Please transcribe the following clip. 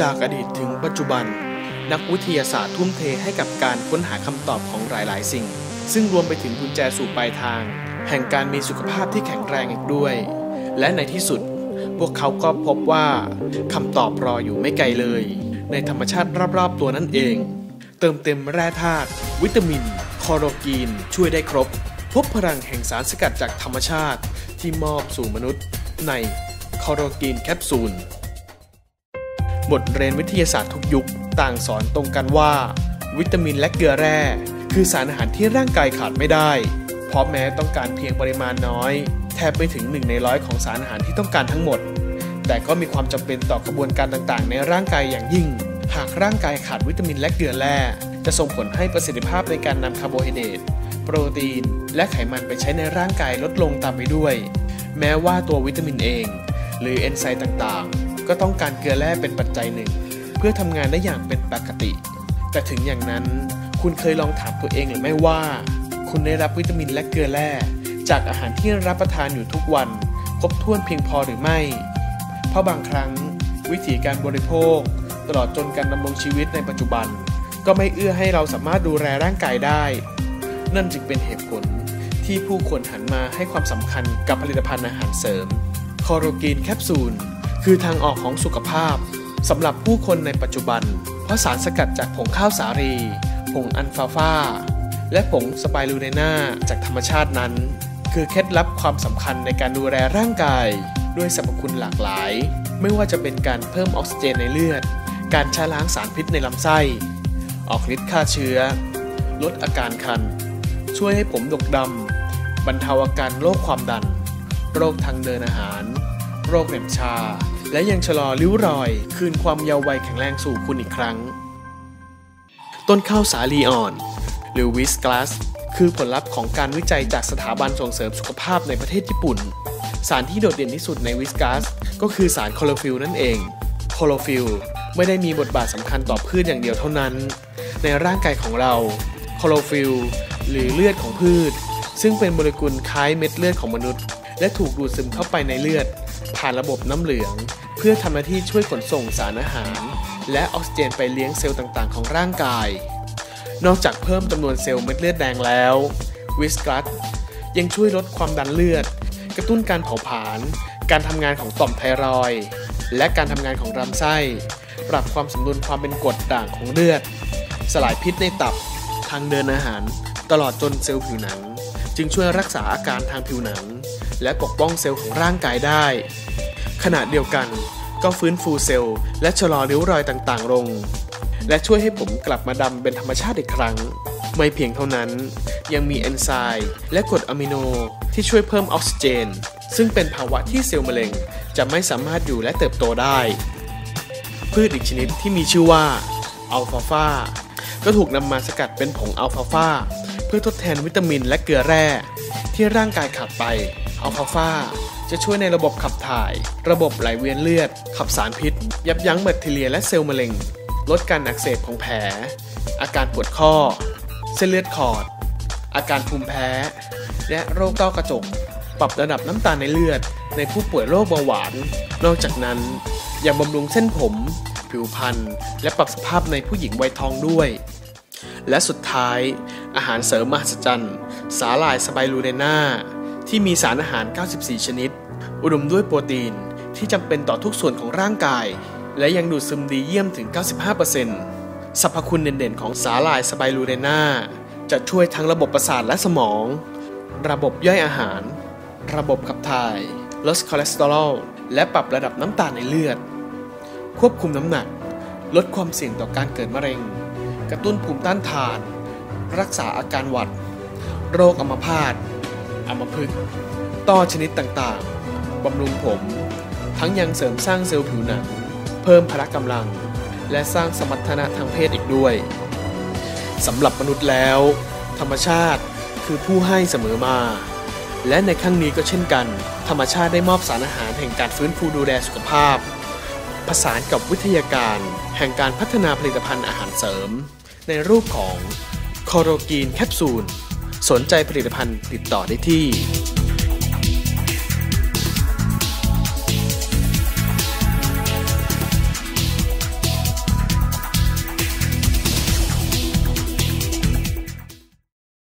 จากอดีตถึงปัจจุบัน นักวิทยาศาสตร์ทุ่มเทให้กับการค้นหาคำตอบของหลายๆ สิ่ง ซึ่งรวมไปถึงกุญแจสู่ปลายทาง แห่งการมีสุขภาพที่แข็งแรงอีกด้วย และในที่สุด พวกเขาก็พบว่าคำตอบรออยู่ไม่ไกลเลย ในธรรมชาติรอบๆตัวนั่นเอง เติมเต็มแร่ธาตุวิตามิน คอโรกีน ช่วยได้ครบ พบพลังแห่งสารสกัดจากธรรมชาติที่มอบสู่มนุษย์ ในคอโรกีนแคปซูล บทเรียนวิทยาศาสตร์ทุกยุค ต่างสอนตรงกันว่า วิตามินและเกลือแร่ คือสารอาหารที่ร่างกายขาดไม่ได้ เพราะแม้ต้องการเพียงปริมาณน้อย แทบไม่ถึง1ในร้อยของสารอาหารที่ต้องการทั้งหมด แต่ก็มีความจำเป็นต่อกระบวนการต่างๆ ในร่างกายอย่างยิ่ง หากร่างกายขาดวิตามินและเกลือแร่ จะส่งผลให้ประสิทธิภาพในการนำคาร์โบไฮเดรตโปรตีน และไขมันไปใช้ในร่างกายลดลงตามไปด้วย แม้ว่าตัววิตามินเอง หรือเอนไซม์ต่างๆ ก็ต้องการเกลือแร่เป็นปัจจัยหนึ่ง เพื่อทำงานได้อย่างเป็นปกติ แต่ถึงอย่างนั้น คุณเคยลองถามตัวเองหรือไม่ว่า คุณได้รับวิตามินและเกลือแร่ จากอาหารที่รับประทานอยู่ทุกวัน ครบถ้วนเพียงพอหรือไม่ เพราะบางครั้ง วิธีการบริโภค ตลอดจนการดำรงชีวิตในปัจจุบัน ก็ไม่เอื้อให้เราสามารถดูแลร่างกายได้ นั่นจึงเป็นเหตุผลที่ผู้คนหันมาให้ความสำคัญกับผลิตภัณฑ์อาหารเสริม คอโรกีนแคปซูล คือทางออกของสุขภาพสำหรับผู้คนในปัจจุบัน เพราะสารสกัดจากผงข้าวสาลี ผงอัลฟาฟาและผงสไปรูเนนาจากธรรมชาตินั้น คือเคล็ดลับความสำคัญในการดูแลร่างกาย ด้วยสรรพคุณหลากหลาย ไม่ว่าจะเป็นการเพิ่มออกซิเจนในเลือด การชะล้างสารพิษในลำไส้ ออกฤทธิ์ฆ่าเชื้อ ลดอาการคัน ช่วยให้ผมดกดำบรรเทาอาการโรคความดัน โรคทางเดินอาหาร โรคเหน็บชา และยังชะลอริ้วรอย คืนความเยาว์วัยแข็งแรงสู่คุณอีกครั้ง ต้นข้าวสาลีอ่อน หรือวิสกลาสคือผลลัพธ์ของการวิจัยจากสถาบันส่งเสริมสุขภาพในประเทศญี่ปุ่น สารที่โดดเด่นที่สุดในวิสกลาสก็คือสารคลอโรฟิลนั่นเองคลอโรฟิลไม่ได้มีบทบาทสำคัญต่อพืชอย่างเดียวเท่านั้น ในร่างกายของเราคลอโรฟิลหรือเลือดของพืช ซึ่งเป็นโมเลกุลคล้ายเม็ดเลือดของมนุษย์ และถูกดูดซึมเข้าไปในเลือด ผ่านระบบน้ำเหลือง เพื่อทำหน้าที่ช่วยขนส่งสารอาหาร และออกซิเจนไปเลี้ยงเซลล์ต่างๆ ของร่างกาย นอกจากเพิ่มจำนวนเซลล์เม็ดเลือดแดงแล้ววิสกัสยังช่วยลดความดันเลือด กระตุ้นการเผาผลาญการทำงานของต่อมไทรอยและการทำงานของลำไส้ ปรับความสมดุลความเป็นกรดด่างของเลือด สลายพิษในตับ ทางเดินอาหาร ตลอดจนเซลล์ผิวหนัง จึงช่วยรักษาอาการทางผิวหนัง และปกป้องเซลล์ของร่างกายได้ ขณะเดียวกันก็ฟื้นฟูเซลล์ และชะลอริ้วรอยต่างๆ ลง และช่วยให้ผมกลับมาดำเป็นธรรมชาติอีกครั้ง ไม่เพียงเท่านั้น ยังมีเอนไซม์และกรดอะมิโนที่ช่วยเพิ่มออกซิเจน ซึ่งเป็นภาวะที่เซลล์มะเร็ง จะไม่สามารถอยู่และเติบโตได้ พืชอีกชนิดที่มีชื่อว่าอัลฟาฟาก็ถูกนำมาสกัดเป็นผงอัลฟาฟาเพื่อทดแทนวิตามินและเกลือแร่ ที่ร่างกายขาดไป อัลฟาฟาจะช่วยในระบบขับถ่าย ระบบไหลเวียนเลือด ขับสารพิษ ยับยั้งแบคทีเรียและเซลล์มะเร็ง ลดการอักเสบของแผล อาการปวดข้อ เส้นเลือดขอด อาการภูมิแพ้ และโรคต้อกระจก ปรับระดับน้ำตาลในเลือด ในผู้ป่วยโรคเบาหวาน นอกจากนั้นยังบำรุงเส้นผม ผิวพรรณและปรับสภาพในผู้หญิงวัยทองด้วย และสุดท้าย อาหารเสริมมหัศจรรย์ สาหร่ายสไปรูเนนา ที่มีสารอาหาร 94 ชนิด อุดมด้วยโปรตีนที่จำเป็นต่อทุกส่วนของร่างกาย และยังดูดซึมดีเยี่ยมถึง 95%สรรพคุณเด่นๆ ของสาหร่ายสไปรูเนนาจะช่วยทั้งระบบประสาทและสมอง ระบบย่อยอาหาร ระบบขับถ่าย ลดคอเลสเตอรอล และปรับระดับน้ำตาลในเลือด ควบคุมน้ำหนัก ลดความเสี่ยงต่อการเกิดมะเร็ง กระตุ้นภูมิต้านทาน รักษาอาการหวัด โรคอัมพาต อัมพฤกษ์ต้อชนิดต่างๆ บำรุงผม ทั้งยังเสริมสร้างเซลล์ผิวหนัง เพิ่มพละกำลัง และสร้างสมรรถนะทางเพศอีกด้วยสำหรับมนุษย์แล้ว ธรรมชาติคือผู้ให้เสมอมา และในครั้งนี้ก็เช่นกัน ธรรมชาติได้มอบสารอาหารแห่งการฟื้นฟูดูแลสุขภาพ ผสานกับวิทยาการ แห่งการพัฒนาผลิตภัณฑ์อาหารเสริม ในรูปของคอโรกีนแคปซูล สนใจผลิตภัณฑ์ติดต่อได้ที่